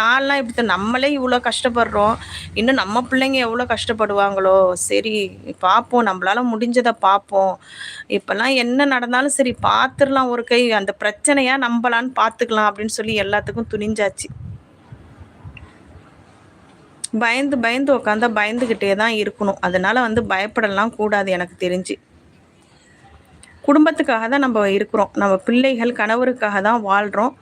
நான்லாம் இப்படி நம்மளே இவ்வளோ கஷ்டப்படுறோம். இன்னும் நம்ம பிள்ளைங்க எவ்வளோ கஷ்டப்படுவாங்களோ? சரி பார்ப்போம் நம்மளால முடிஞ்சதை பார்ப்போம் இப்போல்லாம் என்ன நடந்தாலும் சரி பார்த்துடலாம் ஒரு கை. அந்த பிரச்சனையாக நம்பலான்னு பார்த்துக்கலாம் அப்படின்னு சொல்லி எல்லாத்துக்கும் துணிஞ்சாச்சு. பயந்து பயந்து உட்காந்தா பயந்துக்கிட்டே தான் இருக்கணும். அதனால வந்து பயப்படலாம் கூடாது எனக்கு தெரிஞ்சு. குடும்பத்துக்காக தான் நம்ம இருக்கிறோம். நம்ம பிள்ளைகள் கணவருக்காக தான் வாழ்கிறோம்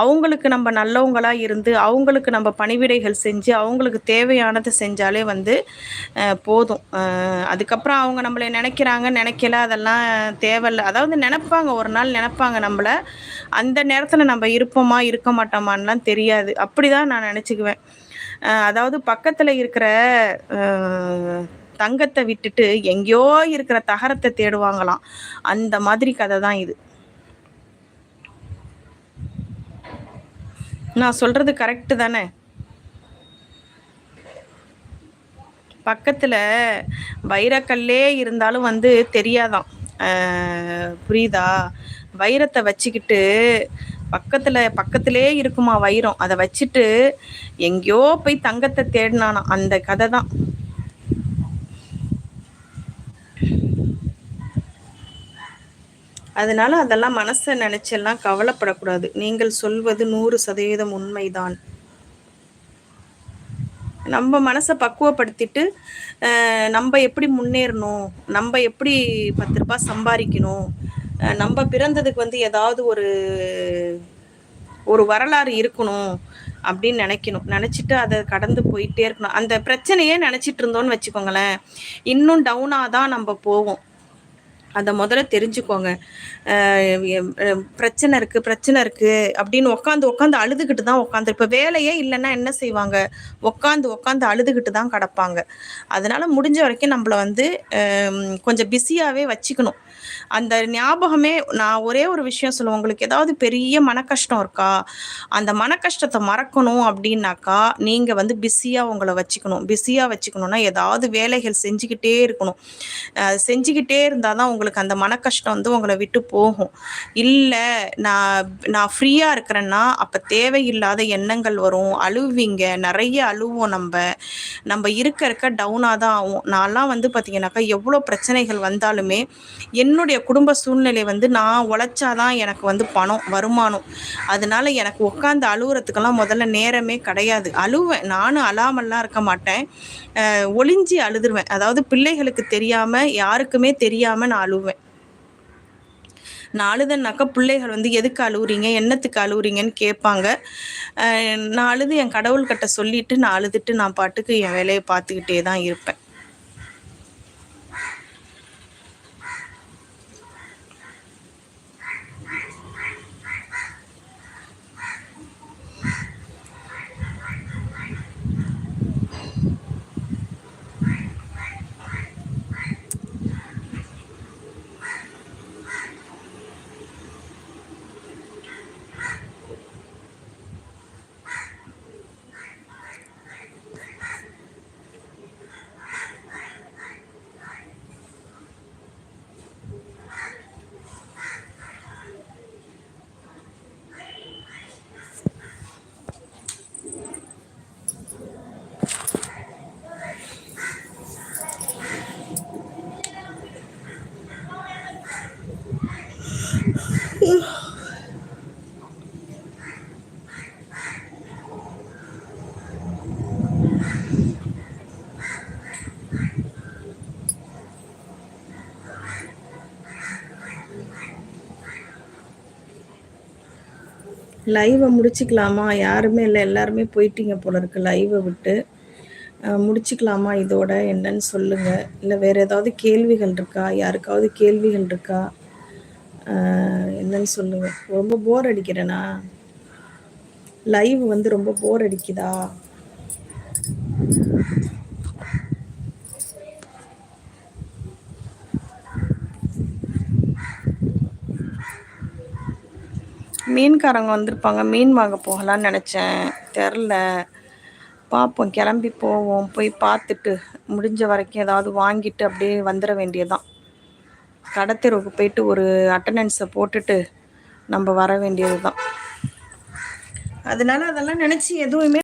அவங்களுக்கு நம்ம நல்லவங்களாக இருந்து அவங்களுக்கு நம்ம பணிவிடைகள் செஞ்சு அவங்களுக்கு தேவையானதை செஞ்சாலே வந்து போதும். அதுக்கப்புறம் அவங்க நம்மளை நினைக்கிறாங்க நினைக்கல அதெல்லாம் தேவையில்லை. அதாவது நினப்பாங்க ஒரு நாள் நினப்பாங்க நம்மளை. அந்த நேரத்தில் நம்ம இருப்போமா இருக்க மாட்டோமான்லாம் தெரியாது. அப்படி தான் நான் நினச்சிக்குவேன். அதாவது பக்கத்தில் இருக்கிற தங்கத்தை விட்டுட்டு எங்கேயோ இருக்கிற தகரத்தை தேடுவாங்களாம். அந்த மாதிரி கதை தான் இது. நான் சொல்றது கரெக்டு தானே? பக்கத்தில் வைரக்கல்லே இருந்தாலும் வந்து தெரியாதான். புரியுதா? வைரத்தை வச்சுக்கிட்டு பக்கத்தில் பக்கத்திலே இருக்குமா வைரம்? அதை வச்சுட்டு எங்கேயோ போய் தங்கத்தை தேடினானா அந்த கதை தான். அதனால அதெல்லாம் மனசை நினைச்செல்லாம் கவலைப்படக்கூடாது. நீங்கள் சொல்வது நூறு சதவீதம் உண்மைதான். நம்ம மனசை பக்குவப்படுத்திட்டு நம்ம எப்படி முன்னேறணும் நம்ம எப்படி பத்து ரூபாய் சம்பாதிக்கணும் நம்ம பிறந்ததுக்கு வந்து ஏதாவது ஒரு ஒரு வரலாறு இருக்கணும் அப்படின்னு நினைக்கணும். நினச்சிட்டு அதை கடந்து போயிட்டே இருக்கணும். அந்த பிரச்சனையே நினச்சிட்டு இருந்தோன்னு வச்சுக்கோங்களேன் இன்னும் டவுனாக தான் நம்ம போவோம். அதை முதல்ல தெரிஞ்சுக்கோங்க. பிரச்சனை இருக்கு பிரச்சனை இருக்கு அப்படின்னு உட்காந்து உட்காந்து அழுதுகிட்டு தான் உட்காந்து இப்போ வேலையே இல்லைன்னா என்ன செய்வாங்க? உட்காந்து உட்காந்து அழுதுகிட்டு தான் கிடப்பாங்க. அதனால முடிஞ்ச வரைக்கும் நம்மள வந்து கொஞ்சம் பிஸியாகவே வச்சுக்கணும். அந்த ஞாபகமே நான் ஒரே ஒரு விஷயம் சொல்லுவேன். உங்களுக்கு ஏதாவது பெரிய மன கஷ்டம் இருக்கா? அந்த மன கஷ்டத்தை மறக்கணும் அப்படின்னாக்கா நீங்கள் வந்து பிஸியாக உங்களை வச்சுக்கணும். பிஸியாக வச்சுக்கணும்னா ஏதாவது வேலைகள் செஞ்சுக்கிட்டே இருக்கணும். செஞ்சுக்கிட்டே இருந்தால் தான் உங்களுக்கு அந்த மன கஷ்டம் வந்து உங்களை விட்டு போகும். இல்லை நான் நான் ஃப்ரீயாக இருக்கிறேன்னா அப்போ தேவையில்லாத எண்ணங்கள் வரும். அழுவீங்க. நிறைய அழுவோம் நம்ம. நம்ம இருக்க இருக்க டவுனாக தான் ஆகும். நான்லாம் வந்து பார்த்தீங்கன்னாக்கா எவ்வளோ பிரச்சனைகள் வந்தாலுமே என்ன என்னுடைய குடும்ப சூழ்நிலை வந்து நான் உழைச்சாதான் எனக்கு வந்து பணம் வருமானம். அதனால எனக்கு உட்காந்து அழுகுறதுக்கெல்லாம் முதல்ல நேரமே கிடையாது. அழுவேன். நானும் அழாமல்லாம் இருக்க மாட்டேன். ஒளிஞ்சி அழுதுருவேன். அதாவது பிள்ளைகளுக்கு தெரியாமல் யாருக்குமே தெரியாமல் நான் அழுவேன். நான் அழுதுனாக்கா பிள்ளைகள் வந்து எதுக்கு அழுவுறீங்க? என்னத்துக்கு அழுவுறீங்கன்னு கேட்பாங்க. நான் அழுது என் கடவுள்கிட்ட சொல்லிட்டு நான் அழுதுட்டு நான் பாட்டுக்கு என் வேலையை பார்த்துக்கிட்டே தான் இருப்பேன். லைவை முடிச்சுக்கலாமா? யாருமே இல்லை. எல்லாருமே போயிட்டீங்க போல இருக்கு. லைவை விட்டு. முடிச்சுக்கலாமா இதோட? என்னன்னு சொல்லுங்கள் இல்லை வேறு ஏதாவது கேள்விகள் இருக்கா? யாருக்காவது கேள்விகள் இருக்கா? என்னன்னு சொல்லுங்கள் ரொம்ப போர் அடிக்கிறேனா? லைவ் வந்து ரொம்ப போர் அடிக்குதா? மீன்காரங்க வந்திருப்பாங்க. மீன் வாங்க போகலான்னு நினச்சேன். தெரில. பார்ப்போம் கிளம்பி போவோம். போய் பார்த்துட்டு முடிஞ்ச வரைக்கும் ஏதாவது வாங்கிட்டு அப்படியே வந்துட வேண்டியதான் கடத்தெருவுக்கு போயிட்டு ஒரு அட்டண்டன்ஸை போட்டுட்டு நம்ம வர வேண்டியது தான் அதனால அதெல்லாம் நினச்சி எதுவுமே